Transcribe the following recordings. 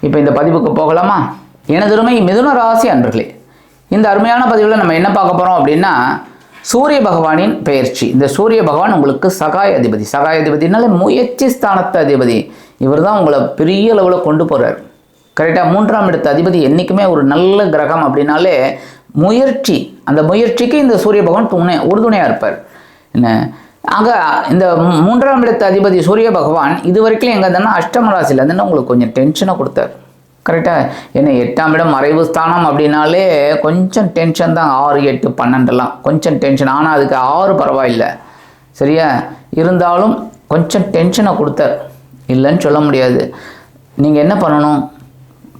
இப்போ இந்த பதிவுக்கு போகலாமா? எனதருமை மிதுன ராசி அன்பர்களே இந்த அருமையான பதிவில் நம்ம என்ன பார்க்க போகிறோம் அப்படின்னா சூரிய பகவானின் பெயர்ச்சி. இந்த சூரிய பகவான் உங்களுக்கு சகாய அதிபதி. சகாய அதிபதினால முயற்சி ஸ்தானத்து அதிபதி. இவர் தான் உங்களை பெரிய அளவில் கொண்டு போகிறார் கரெக்டாக மூன்றாம் இடத்த அதிபதி என்றைக்குமே ஒரு நல்ல கிரகம் அப்படின்னாலே முயற்சி. அந்த முயற்சிக்கு இந்த சூரிய பகவான் துணை உறுதுணையாக இருப்பார். என்ன? அங்கே இந்த மூன்றாம் இடத்து அதிபதி சூரிய பகவான் இது வரைக்கும் எங்கே இருந்தாலும் அஷ்டம ராசியில் உங்களுக்கு கொஞ்சம் டென்ஷனை கொடுத்தார். கரெக்டாக என்ன எட்டாம் இடம் மறைவு ஸ்தானம் அப்படின்னாலே கொஞ்சம் டென்ஷன் தான். ஆறு எட்டு பன்னெண்டுலாம் கொஞ்சம் டென்ஷன் ஆனால் அதுக்கு ஆறு பரவாயில்லை. சரியா? இருந்தாலும் கொஞ்சம் டென்ஷனை கொடுத்தார். இல்லைன்னு சொல்ல முடியாது. நீங்கள் என்ன பண்ணணும்?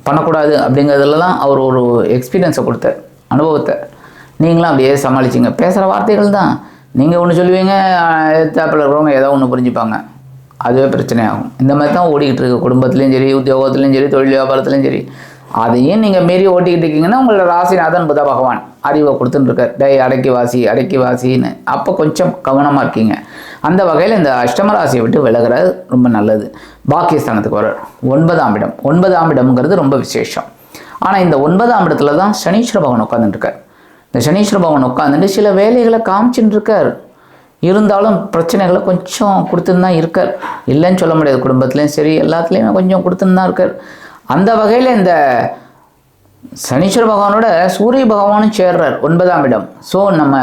பண்ணக்கூடாது அப்படிங்கிறதுலலாம் அவர் ஒரு எக்ஸ்பீரியன்ஸை கொடுத்தார். அனுபவத்தை. நீங்களும் அப்படியே சமாளிச்சிங்க. பேசுகிற வார்த்தைகள் தான் நீங்கள் ஒன்று சொல்லுவீங்க எத்தாப்பில் இருக்கிறவங்க ஏதோ ஒன்று புரிஞ்சுப்பாங்க. அதுவே பிரச்சனையாகும். இந்த மாதிரி தான் ஓடிக்கிட்டு இருக்கு. குடும்பத்துலேயும் சரி உத்தியோகத்துலேயும் சரி தொழில் வியாபாரத்துலேயும் சரி. அதையும் நீங்கள் மீறி ஓட்டிக்கிட்டு இருக்கீங்கன்னா உங்களோட ராசிநாதன் புத பகவான் அறிவை கொடுத்துட்டுருக்கார் டே அடக்கி வாசி அடக்கி வாசின்னு. அப்போ கொஞ்சம் கவனமாக இருக்கீங்க. அந்த வகையில் இந்த அஷ்டம ராசியை விட்டு விலகிறது ரொம்ப நல்லது. பாக்கியஸ்தானத்துக்கு வர்றார். ஒன்பதாம் இடம். ஒன்பதாம் இடம்ங்கிறது ரொம்ப விசேஷம். ஆனால் இந்த ஒன்பதாம் இடத்துல தான் சனீஸ்வர பகவான் உட்காந்துட்டுருக்கார் இந்த சனீஸ்வர பகவான் உட்காந்துட்டு சில வேலைகளை காமிச்சுட்டு இருக்கார் இருந்தாலும் பிரச்சனைகளை கொஞ்சம் கொடுத்துன்னு தான் இருக்கார். இல்லைன்னு சொல்ல முடியாது குடும்பத்துலேயும் சரி எல்லாத்துலேயுமே கொஞ்சம் கொடுத்துன்னு தான் இருக்கார். அந்த வகையில் இந்த சனீஸ்வர பகவானோட சூரிய பகவானும் சேர்றார் ஒன்பதாம் இடம். ஸோ நம்ம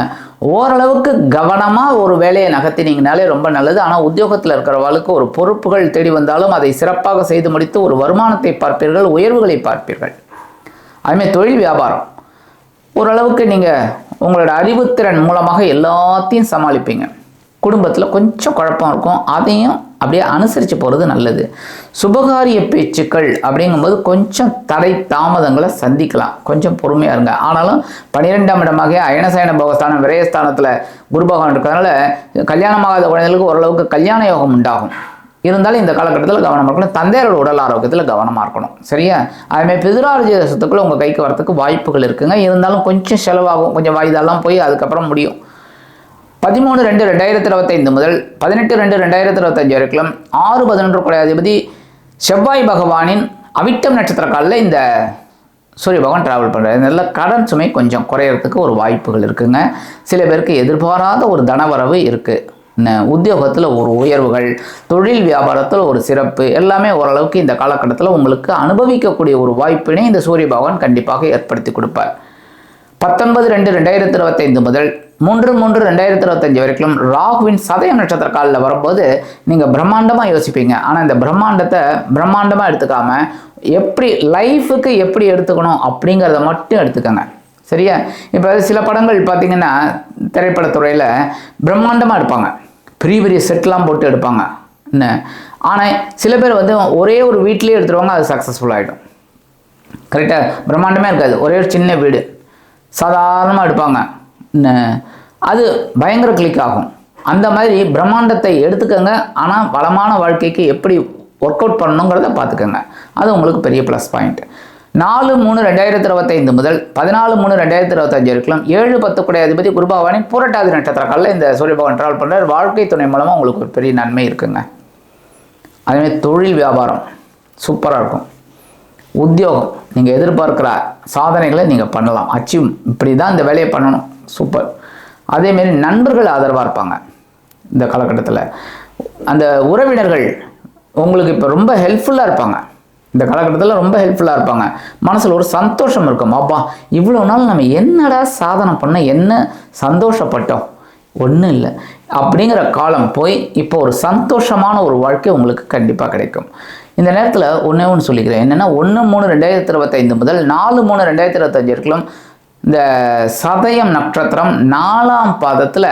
ஓரளவுக்கு கவனமாக ஒரு வேலையை நகர்த்தினீங்கனாலே ரொம்ப நல்லது. ஆனால் உத்தியோகத்தில் இருக்கிறவர்களுக்கு ஒரு பொறுப்புகள் தேடி வந்தாலும் அதை சிறப்பாக செய்து முடித்து ஒரு வருமானத்தை பார்ப்பீர்கள் உயர்வுகளை பார்ப்பீர்கள். அதுமாதிரி தொழில் வியாபாரம். ஓரளவுக்கு நீங்கள் உங்களோட அறிவுத்திறன் மூலமாக எல்லாத்தையும் சமாளிப்பீங்க. குடும்பத்தில் கொஞ்சம் குழப்பம் இருக்கும். அதையும் அப்படியே அனுசரித்து போகிறது நல்லது. சுபகாரிய பேச்சுக்கள் அப்படிங்கும்போது கொஞ்சம் தடை தாமதங்களை சந்திக்கலாம். கொஞ்சம் பொறுமையாக இருங்க. ஆனாலும் பன்னிரெண்டாம் இடமாக அயனசயன போகஸ்தானம் விரயஸ்தானத்தில் குரு பகவான் இருக்கிறதுனால கல்யாணமாகாத குழந்தைகளுக்கு ஓரளவுக்கு கல்யாண யோகம் உண்டாகும். இருந்தாலும் இந்த காலகட்டத்தில் கவனமாக இருக்கணும். தந்தையரோட உடல் ஆரோக்கியத்தில் கவனமாக இருக்கணும். சரியா? அதுமாதிரி பிதிரார்ஜித தேசத்துக்குள்ளே உங்கள் கைக்கு வரத்துக்கு வாய்ப்புகள் இருக்குங்க. இருந்தாலும் கொஞ்சம் செலவாகும். கொஞ்சம் வாய்தாலாம் போய் அதுக்கப்புறம் முடியும். பதிமூணு ரெண்டு ரெண்டாயிரத்தி இருபத்தைந்து முதல் பதினெட்டு ரெண்டு ரெண்டாயிரத்தி இருபத்தஞ்சு வரைக்கும் ஆறு பதினொன்று குலையாதிபதி அதிபதி செவ்வாய் பகவானின் அவிட்டம் நட்சத்திர காலில் இந்த சூரிய பகவான் டிராவல் பண்ணுறாரு நல்ல கடன் சுமை கொஞ்சம் குறையறதுக்கு ஒரு வாய்ப்புகள் இருக்குங்க. சில பேருக்கு எதிர்பாராத ஒரு தனவரவு இருக்குது உத்தியோகத்தில் ஒரு உயர்வுகள் தொழில் வியாபாரத்தில் ஒரு சிறப்பு எல்லாமே ஓரளவுக்கு இந்த காலகட்டத்தில் உங்களுக்கு அனுபவிக்கக்கூடிய ஒரு வாய்ப்பினை இந்த சூரிய பகவான் கண்டிப்பாக ஏற்படுத்தி கொடுப்பார். பத்தொன்பது ரெண்டு ரெண்டாயிரத்தி இருபத்தைந்து முதல் மூன்று மூன்று ரெண்டாயிரத்தி இருபத்தஞ்சு வரைக்கும் ராகுவின் சதயம் நட்சத்திர காலில் வரும்போது நீங்கள் பிரம்மாண்டமாக யோசிப்பீங்க. ஆனால் இந்த பிரம்மாண்டத்தை பிரம்மாண்டமாக எடுத்துக்காம எப்படி லைஃபுக்கு எப்படி எடுத்துக்கணும் அப்படிங்கிறத மட்டும் எடுத்துக்கோங்க. சரியா? இப்போ சில படங்கள் பார்த்தீங்கன்னா திரைப்படத்துறையில் பிரம்மாண்டமாக எடுப்பாங்க. பெரிய பெரிய செட்லாம் போட்டு எடுப்பாங்க. என்ன? ஆனால் சில பேர் வந்து ஒரே ஒரு வீட்லேயே எடுத்துருவாங்க அது சக்ஸஸ்ஃபுல் ஆகிடும் கரெக்டாக பிரம்மாண்டமே இருக்காது. ஒரே ஒரு சின்ன வீடு. சாதாரணமாக எடுப்பாங்க. என்ன, அது பயங்கர கிளிக் ஆகும். அந்த மாதிரி பிரம்மாண்டத்தை எடுத்துக்கோங்க. ஆனால் வளமான வாழ்க்கைக்கு எப்படி ஒர்க் அவுட் பண்ணணுங்கிறத பார்த்துக்கோங்க. அது உங்களுக்கு பெரிய ப்ளஸ் பாயிண்ட் நாலு மூணு ரெண்டாயிரத்தி இருபத்தைந்து முதல் பதினாலு மூணு ரெண்டாயிரத்தி இருபத்தஞ்சு வரைக்கும் ஏழு பத்து குடை அதிபதி குருபாவானி புரட்டாதி நட்சத்திர இந்த சூரிய பகவான் ட்ராவல் பண்ணுறார் வாழ்க்கை துணை மூலமாக உங்களுக்கு ஒரு பெரிய நன்மை இருக்குங்க. அதேமாதிரி தொழில் வியாபாரம் சூப்பராக இருக்கும். உத்தியோகம் நீங்கள் எதிர்பார்க்குற சாதனைகளை நீங்கள் பண்ணலாம். அச்சீவ் இப்படி தான் இந்த வேலையை பண்ணணும். சூப்பர் அதேமாரி நண்பர்கள் ஆதரவாக இருப்பாங்க இந்த காலகட்டத்தில். அந்த உறவினர்கள் உங்களுக்கு இப்போ ரொம்ப ஹெல்ப்ஃபுல்லாக இருப்பாங்க. இந்த காலகட்டத்தில் ரொம்ப ஹெல்ப்ஃபுல்லாக இருப்பாங்க. மனசில் ஒரு சந்தோஷம் இருக்கும். அப்பா இவ்வளோ நாள் நம்ம என்னடா சாதனை பண்ண என்ன சந்தோஷப்பட்டோம்? ஒன்றும் இல்லை. அப்படிங்கிற காலம் போய் இப்போ ஒரு சந்தோஷமான ஒரு வாழ்க்கை உங்களுக்கு கண்டிப்பாக கிடைக்கும். இந்த நேரத்தில் ஒன்றே ஒன்று சொல்லிக்கிறேன். என்னென்னா ஒன்று மூணு ரெண்டாயிரத்தி இருபத்தைந்து முதல் நாலு மூணு ரெண்டாயிரத்தி இருபத்தஞ்சு இருக்கலாம் இந்த சதயம் நட்சத்திரம் நாலாம் பாதத்தில்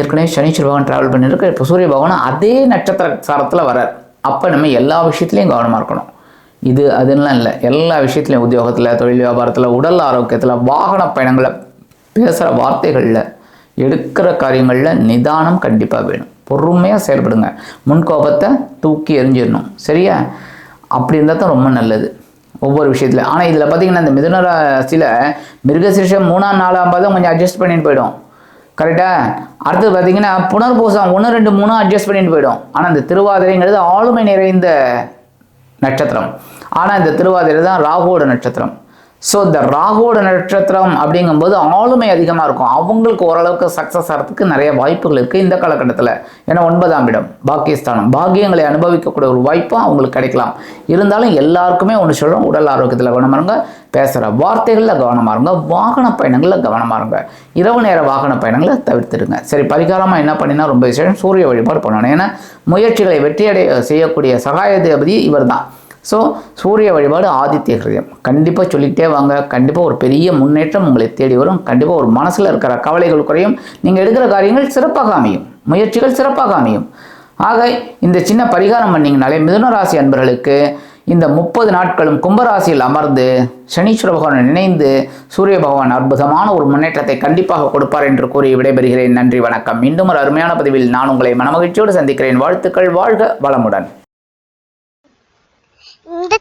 ஏற்கனவே சனீஸ்வர பகவான் ட்ராவல் பண்ணியிருக்கு. இப்போ சூரிய பகவான் அதே நட்சத்திர சாரத்தில் வரார் அப்போ நம்ம எல்லா விஷயத்துலையும் கவனமாக இருக்கணும். இது அதுலாம் இல்லை. எல்லா விஷயத்துலையும் உத்தியோகத்தில் தொழில் வியாபாரத்தில் உடல் ஆரோக்கியத்தில் வாகன பயணங்களில் பேசுகிற வார்த்தைகளில் எடுக்கிற காரியங்களில் நிதானம் கண்டிப்பாக வேணும். பொறுமையாக செயல்படுங்க. முன்கோபத்தை தூக்கி எறிஞ்சிடணும். சரியா? அப்படி இருந்தால் தான் ரொம்ப நல்லது. ஒவ்வொரு விஷயத்தில். ஆனால் இதில் பார்த்தீங்கன்னா இந்த மிதுன ராசியில் மிருகசிஷம் மூணாம் நாலாம் பாதம் கொஞ்சம் அட்ஜஸ்ட் பண்ணிட்டு போயிடும். கரெக்டாக அடுத்து பார்த்தீங்கன்னா புனர்பூசம் ஒன்று ரெண்டு மூணு அட்ஜஸ்ட் பண்ணிட்டு போயிடும். ஆனால் இந்த திருவாதிரைங்கிறது ஆளுமை நிறைந்த நட்சத்திரம். ஆனால் இந்த திருவாதிரை தான் ராகுவோட நட்சத்திரம். ஸோ இந்த ராகுவோட நட்சத்திரம் அப்படிங்கும்போது ஆளுமை அதிகமாக இருக்கும். அவங்களுக்கு ஓரளவுக்கு சக்ஸஸ் ஆகிறதுக்கு நிறைய வாய்ப்புகள் இருக்குது இந்த காலகட்டத்தில். ஏன்னா ஒன்பதாம் இடம் பாக்கியஸ்தானம். பாக்கியங்களை அனுபவிக்கக்கூடிய ஒரு வாய்ப்பும் அவங்களுக்கு கிடைக்கலாம். இருந்தாலும் எல்லாருக்குமே ஒன்று சொல்கிறோம் உடல் ஆரோக்கியத்தில் கவனமாக இருங்க. பேசுகிற வார்த்தைகளில் கவனமாக இருங்க. வாகன பயணங்களில் கவனமாக இருங்க. இரவு நேர வாகன பயணங்களை தவிர்த்துடுங்க சரி பரிகாரமாக என்ன பண்ணினா ரொம்ப விசேஷம் சூரிய வழிபாடு பண்ணணும். ஏன்னா முயற்சிகளை வெற்றியடைய செய்யக்கூடிய சகாய தேபதி இவர் தான் ஸோ சூரிய வழிபாடு ஆதித்ய ஹிருதயம் கண்டிப்பாக சொல்லிக்கிட்டே வாங்க. கண்டிப்பாக ஒரு பெரிய முன்னேற்றம் உங்களை தேடி வரும். கண்டிப்பாக ஒரு மனசில் இருக்கிற கவலைகள் குறையும். நீங்கள் எடுக்கிற காரியங்கள் சிறப்பாக அமையும். முயற்சிகள் சிறப்பாக அமையும். ஆக இந்த சின்ன பரிகாரம் பண்ணிங்கனாலே மிதுன ராசி அன்பர்களுக்கு இந்த முப்பது நாட்களும் கும்பராசியில் அமர்ந்து சனீஸ்வர பகவான் இணைந்து சூரிய பகவான் அற்புதமான ஒரு முன்னேற்றத்தை கண்டிப்பாக கொடுப்பார் என்று கூறி விடைபெறுகிறேன். நன்றி வணக்கம். மீண்டும் ஒரு அருமையான பதிவில் நான் உங்களை மனமகிழ்ச்சியோடு சந்திக்கிறேன். வாழ்த்துக்கள் வாழ்க வளமுடன்.